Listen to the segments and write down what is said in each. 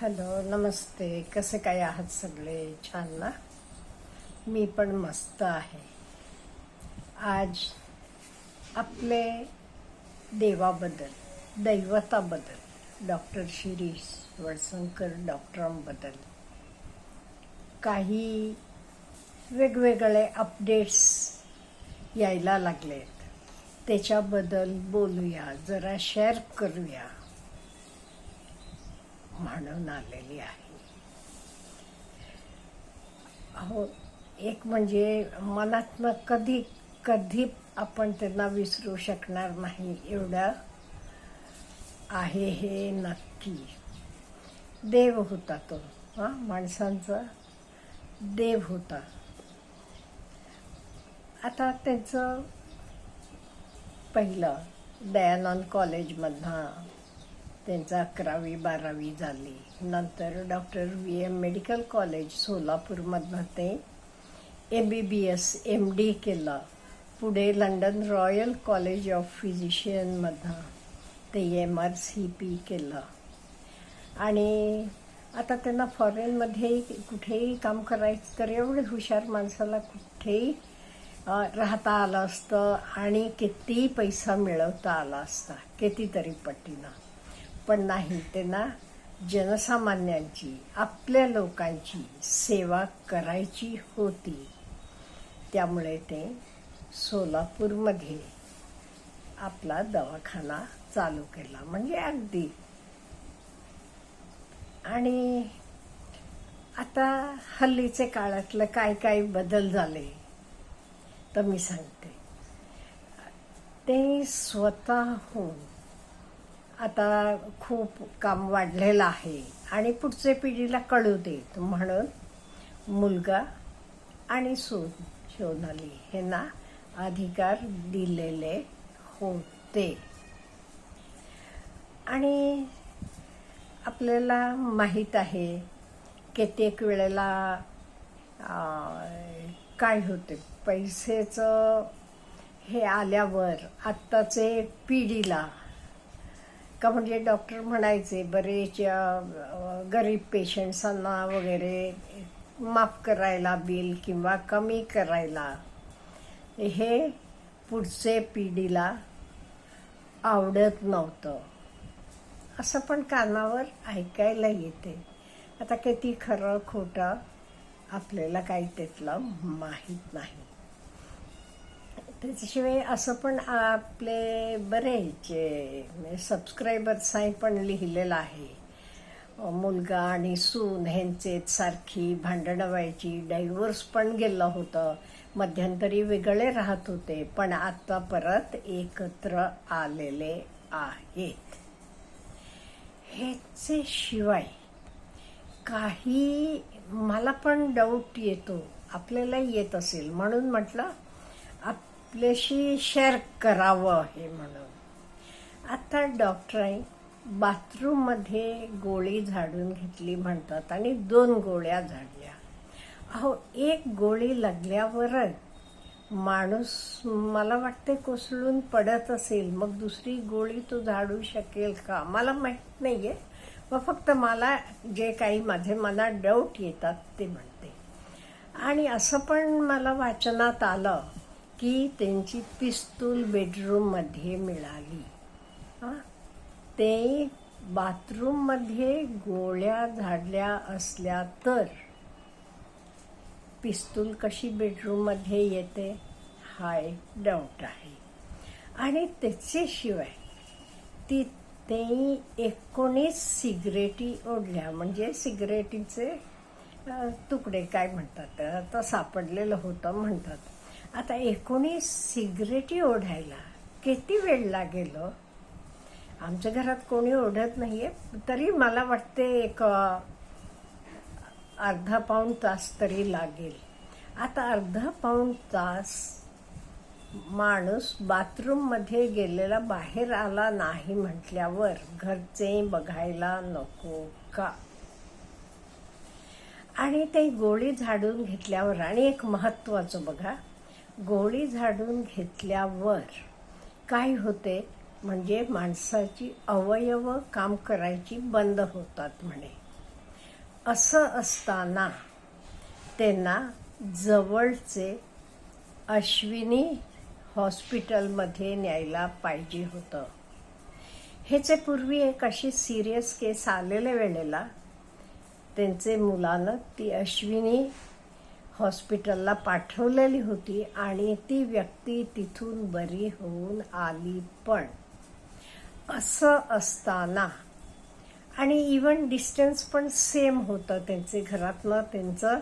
Hello नमस्ते. कसे काय आहात सगळे? छान ना? मी पण मस्त आहे. आज आपले देवाबद्दल दैवताबद्दल डॉक्टर शिरीष वळसंकर डॉक्टरांबद्दल काही वेगवेगळे अपडेट्स यायला लागले आहेत त्याच्याबद्दल बोलूया जरा शेअर करूया. म्हणून आलेली आहे. अहो एक म्हणजे मनातनं कधी कधी आपण त्यांना विसरू शकणार नाही एवढं आहे हे नक्की. देव होता तो हा माणसांचा देव होता. आता त्यांचं पहिलं दयानंद कॉलेजमधनं त्यांचं अकरावी बारावी झाली. नंतर doctor V. M. Medical college सोलापूरमधनं ते M B B S M D केलं. पुढे लंडन रॉयल कॉलेज ऑफ फिजिशियनमधनं ते एम आर सी पी केलं. आणि आता त्यांना फॉरेनमध्ये कुठेही काम करायचं तर एवढे हुशार माणसाला कुठेही राहता आलं असतं आणि कितीही पैसा मिळवता आला असता कितीतरी पटीनं. पण नाही त्यांना जनसामान्यांची आपल्या लोकांची सेवा करायची होती. त्यामुळे ते सोलापूरमध्ये आपला दवाखाना चालू केला म्हणजे अगदी. आणि आता हल्लीचे काळातलं काय काय बदल झाले तर मी सांगते. ते स्वतःहून आता खूप काम वाढलेलं आहे. आणि पुढच्या पिढीला कळू देत म्हणून मुलगा आणि सून शोनाली यांना अधिकार दिलेले होते. आणि आपल्याला माहीत आहे कित्येक वेळेला काय होते पैसेचं हे आल्यावर आत्ताचे पिढीला का म्हणजे डॉक्टर म्हणायचे बरेच गरीब पेशंट्सांना वगैरे माफ करायला बिल किंवा कमी करायला हे पुढचे पिढीला आवडत नव्हतं. असं पण कानावर ऐकायला येते. आता किती खरं खोटं आपल्याला काही त्यातलं माहीत नाही. त्याच्याशिवाय असं पण आपले बरेच सबस्क्रायबर्सही म्हणजे पण लिहिलेलं आहे. मुलगा आणि सून ह्यांचे सारखी भांडणं व्हायची. डायव्होर्स पण गेलं होतं. मध्यंतरी वेगळे राहत होते पण आता परत एकत्र आलेले आहेत. ह्याचे शिवाय काही मला पण डाऊट येतो. आपल्याला येत असेल. म्हणून म्हटलं आपल्याशी शेअर करावं हे म्हणून. आता डॉक्टरांनी बाथरूममध्ये गोळी झाडून घेतली म्हणतात आणि दोन गोळ्या झाडल्या. अहो एक गोळी लागल्यावरच माणूस मला वाटते कोसळून पडत असेल मग दुसरी गोळी तो झाडू शकेल का? मला माहीत नाही आहे व फक्त मला जे काही माझे मनात डाऊट येतात ते म्हणते. आणि असं पण मला वाचनात आलं की त्यांची पिस्तूल बेडरूममध्ये मिळाली. हां? ते बाथरूममध्ये गोळ्या झाडल्या असल्या तर पिस्तूल कशी बेडरूममध्ये येते? हा एक डाऊट आहे. आणि त्याच्याशिवाय ती ते एकोणीस सिगरेटी ओढल्या. म्हणजे सिगरेटीचे तुकडे काय म्हणतात? तर सापडलेलं होतं म्हणतात. आता एकोणीस सिगरेटी ओढायला किती वेळ लागेल हो? आमच्या घरात कोणी ओढत नाहीये. तरी मला वाटते एक अर्धा पाऊण तास तरी लागेल. आता अर्धा पाऊण तास माणूस बाथरूममध्ये गेलेला बाहेर आला नाही म्हटल्यावर घरचे बघायला नको का? आणि ते गोळी झाडून घेतल्यावर आणि एक महत्त्वाचं बघा गोळी झाडून घेतल्यावर काय होते? म्हणजे माणसाची अवयव काम करायची बंद होतात म्हणे. असं असताना त्यांना जवळचे अश्विनी हॉस्पिटलमध्ये न्यायला पाहिजे होतं. ह्याचे पूर्वी एक अशी सिरियस केस आलेल्या वेळेला त्यांचे मुलानं ती अश्विनी हॉस्पिटलला पाठवलेली होती आणि ती व्यक्ती तिथून बरी होऊन आली पण. असं असताना. आणि इवन डिस्टन्स पण सेम होतं. त्यांचे घरातलं त्यांचं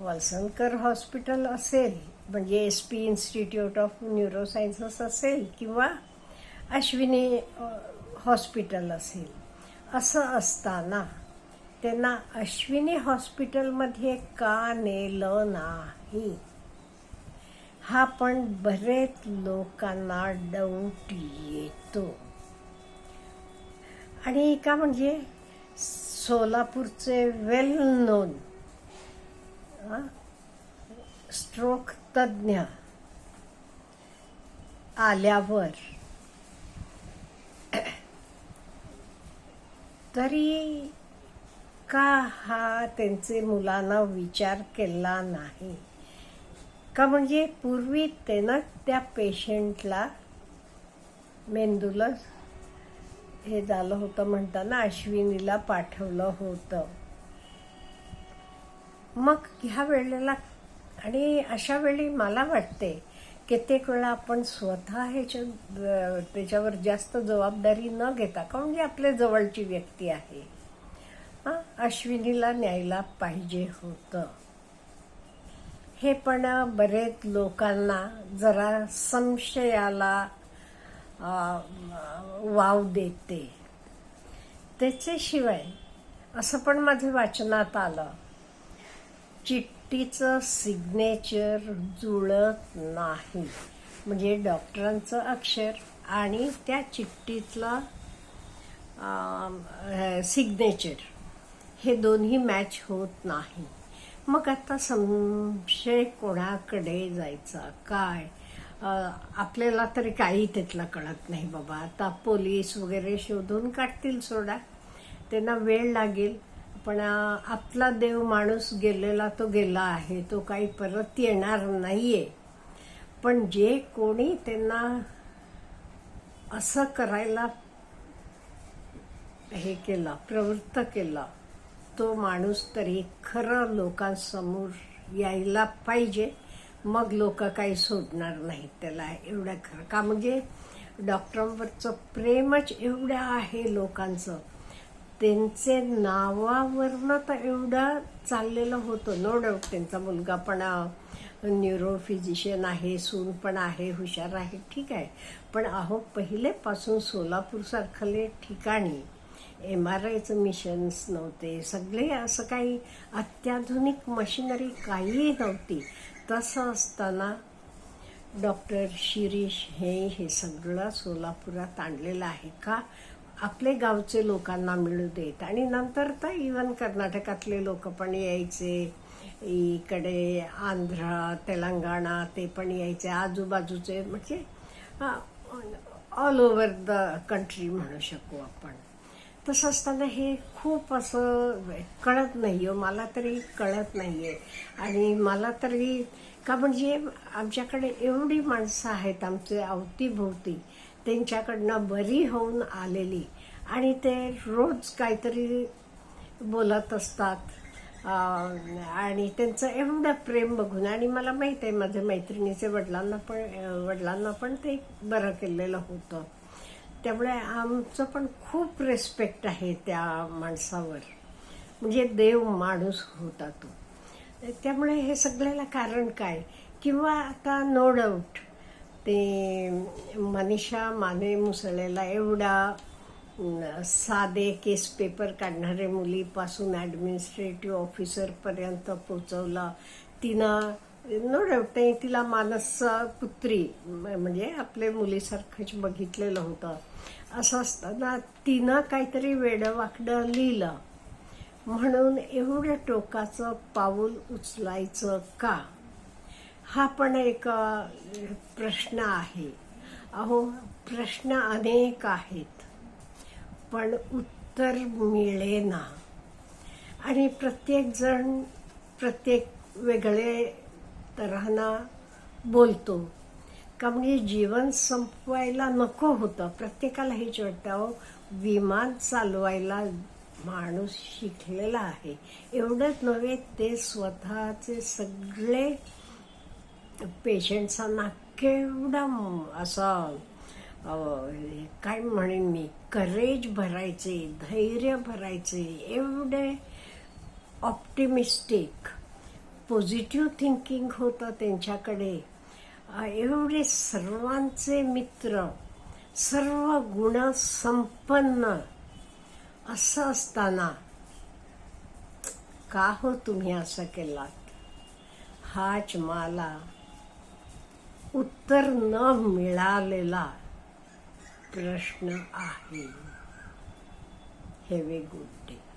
वलसनकर हॉस्पिटल असेल म्हणजे S P institute of neurosciences असेल किंवा अश्विनी हॉस्पिटल असेल. असं असताना त्यांना अश्विनी हॉस्पिटलमध्ये का नेलं नाही? हा पण बरेच लोकांना डाऊट येतो. आणि का म्हणजे सोलापूरचे वेल नोन स्ट्रोक तज्ज्ञ आल्यावर तरी का हा त्यांचे मुलांना विचार केला नाही? का म्हणजे पूर्वी त्यानं त्या पेशंटला मेंदूला हे झालं होतं म्हणताना अश्विनीला पाठवलं होतं. मग ह्या वेळेला आणि अशा वेळी मला वाटते कित्येक वेळा आपण स्वतः ह्याच्या त्याच्यावर जास्त जबाबदारी न घेता का म्हणजे आपल्या जवळची व्यक्ती आहे. अश्विनीला न्यायला पाहिजे होतं. हे पण बरेच लोकांना जरा संशयाला वाव देते. त्याच्याशिवाय असं पण माझ्या वाचनात आलं चिठ्ठीचं सिग्नेचर जुळत नाही. म्हणजे डॉक्टरांचं अक्षर आणि त्या चिठ्ठीतलं सिग्नेचर हे दोन्ही मॅच होत नाही. मग आता संशय कोणाकडे जायचा? काय? आपल्याला तरी काही तिथला कळत नाही बाबा. आता पोलीस वगैरे शोधून काढतील सोडा. त्यांना वेळ लागेल. पण आपला देव माणूस गेलेला तो गेला आहे. तो काही परत येणार नाहीये. पण जे कोणी त्यांना असं करायला हे केलं प्रवृत्त केलं तो माणूस तरी खरं लोकांसमोर यायला पाहिजे. मग लोक काही सोडणार नाहीत त्याला एवढं खरं. का म्हणजे डॉक्टरांवरचं प्रेमच एवढं आहे लोकांचं. त्यांचे नावावरनं तर एवढं चाललेलं होतं. नो डाऊट त्यांचा मुलगा पण न्यूरो फिजिशियन आहे सून पण आहे हुशार आहे. ठीक आहे. पण अहो पहिलेपासून सोलापूरसारखले ठिकाणी एम आर आयचं मिशन्स नव्हते. सगळे असं काही अत्याधुनिक मशिनरी काहीही नव्हती. तसं असताना डॉक्टर शिरीष हे हे सगळं सोलापुरात आणलेलं आहे का? आपले गावचे लोकांना मिळू देत. आणि नंतर तर इवन कर्नाटकातले लोक पण यायचे. इकडे आंध्र तेलंगणा ते पण यायचे. आजूबाजूचे म्हणजे ऑल ओव्हर द कंट्री म्हणू शकू आपण. तसं असताना हे खूप असं कळत नाही हो मला तरी कळत नाही आहे आणि मला तरी का म्हणजे आमच्याकडे एवढी माणसं आहेत आमचे अवतीभोवती त्यांच्याकडनं बरी होऊन आलेली. आणि ते रोज काहीतरी बोलत असतात. आणि त्यांचं एवढं प्रेम बघून आणि मला माहीत आहे माझ्या मैत्रिणीचे वडिलांना पण वडिलांना पण ते बरं केलेलं होतं. त्यामुळे आमचं पण खूप रेस्पेक्ट आहे त्या माणसावर. म्हणजे देव माणूस होता तो. त्यामुळे हे सगळ्याला कारण काय? किंवा आता नो डाऊट ते मनीषा माने मुसळेला एवढा साधे केस पेपर काढणारे मुलीपासून ॲडमिनिस्ट्रेटिव्ह ऑफिसरपर्यंत पोचवला तिनं नो तिला मानस पुत्री म्हणजे आपले मुलीसारखंच बघितलेलं होतं. असं असताना तिनं काहीतरी वेडवाकडं लिहिलं. म्हणून एवढं टोकाचं पाऊल उचलायचं का? हा पण एक प्रश्न आहे. अहो प्रश्न अनेक आहेत. पण उत्तर उत्तर मिळेना आणि प्रत्येक जण प्रत्येक वेगळे तऱ्हाना बोलतो. का म्हणजे जीवन संपवायला नको होतं. प्रत्येकाला हेच वाटतं अहो विमान चालवायला माणूस शिकलेला आहे. एवढंच नव्हे ते स्वतःचे सगळे पेशंटचा केवढा असा काय म्हणेन मी करेज भरायचे धैर्य भरायचे एवढे ऑप्टिमिस्टिक पॉझिटिव्ह थिंकिंग होतं त्यांच्याकडे. एवढे सर्वांचे मित्र सर्व गुण संपन्न असं असताना का हो तुम्ही असं केलात? हाच मला उत्तर न मिळालेला प्रश्न आहे. हेवे गुड डे